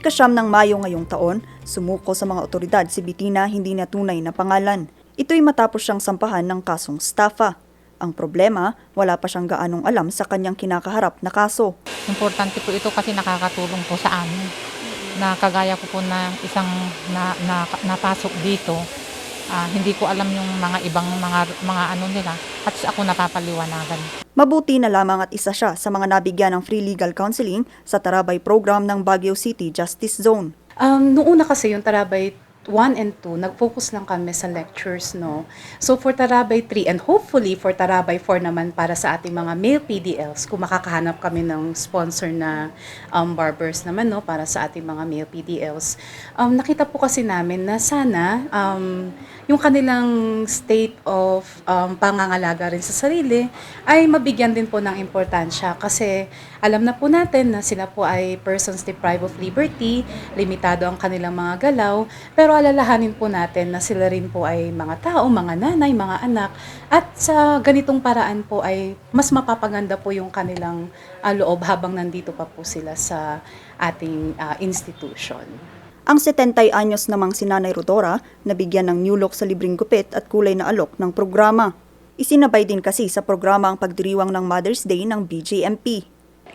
Ikasyam ng Mayo ngayong taon, sumuko sa mga otoridad si Bitina hindi na tunay na pangalan. Ito'y matapos siyang sampahan ng kasong staffa. Ang problema, wala pa siyang gaanong alam sa kanyang kinakaharap na kaso. Importante po ito kasi nakakatulong po sa amin. Na kagaya ko po na isang na, na, napasok dito, ah, hindi ko alam yung mga ibang mga mga ano nila at ako napapaliwanagan. Mabuti na lamang at isa siya sa mga nabigyan ng free legal counseling sa Tarabay program ng Baguio City Justice Zone. Um, noong una kasi yung Tarabay 1 and 2, nag-focus lang kami sa lectures, no? So for Tarabay 3 and hopefully for Tarabay 4 naman para sa ating mga male PDLs, kung makakahanap kami ng sponsor na um, barbers naman, no? Para sa ating mga male PDLs. Um, nakita po kasi namin na sana um, yung kanilang state of um, pangangalaga rin sa sarili ay mabigyan din po ng importansya kasi alam na po natin na sila po ay persons deprived of liberty, limitado ang kanilang mga galaw, pero alalahanin po natin na sila rin po ay mga tao, mga nanay, mga anak, at sa ganitong paraan po ay mas mapapaganda po yung kanilang ah, loob habang nandito pa po sila sa ating ah, institution. Ang 70 anyos namang si Nanay Rodora nabigyan ng new look sa libreng gupit at kulay na alok ng programa. Isinabay din kasi sa programa ang pagdiriwang ng Mother's Day ng BJMP.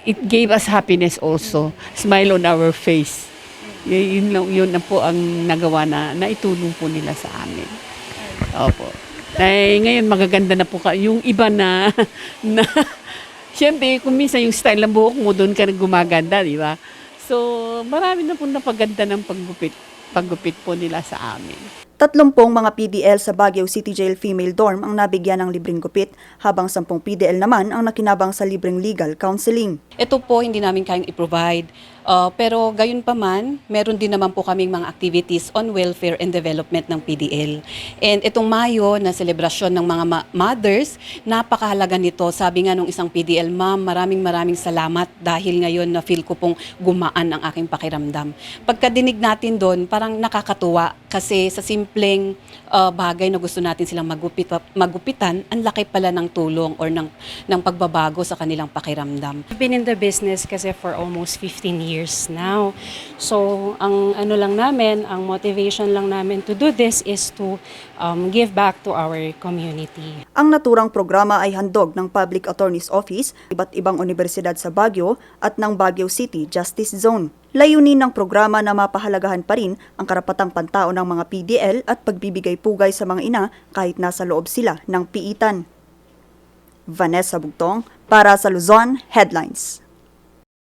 it gave us happiness also. Smile on our face. Yun, yun na po ang nagawa na naitulong po nila sa amin. Opo. Ay, ngayon magaganda na po ka. Yung iba na, na Siyempre, kung minsan yung style ng buhok mo, doon ka gumaganda, di ba? So, marami na po napaganda ng paggupit, paggupit po nila sa amin. Tatlumpong mga PDL sa Baguio City Jail Female Dorm ang nabigyan ng libreng gupit, habang 10 PDL naman ang nakinabang sa libreng legal counseling. Ito po hindi namin kayang i-provide. Uh, pero gayon pa man, meron din naman po kaming mga activities on welfare and development ng PDL. And itong Mayo na selebrasyon ng mga ma- mothers, napakahalaga nito. Sabi nga nung isang PDL, ma'am, maraming maraming salamat dahil ngayon na feel ko pong gumaan ang aking pakiramdam. Pagkadinig natin doon, parang nakakatuwa kasi sa simpleng uh, bagay na gusto natin silang magupit, magupitan, ang laki pala ng tulong or ng, ng pagbabago sa kanilang pakiramdam. I've been in the business kasi for almost 15 years now. So, ang ano lang namin, ang motivation lang namin to do this is to um, give back to our community. Ang naturang programa ay handog ng Public Attorney's Office, iba't ibang universidad sa Baguio at ng Baguio City Justice Zone. Layunin ng programa na mapahalagahan pa rin ang karapatang pantao ng mga PDL at pagbibigay pugay sa mga ina kahit nasa loob sila ng piitan. Vanessa Bugtong para sa Luzon Headlines.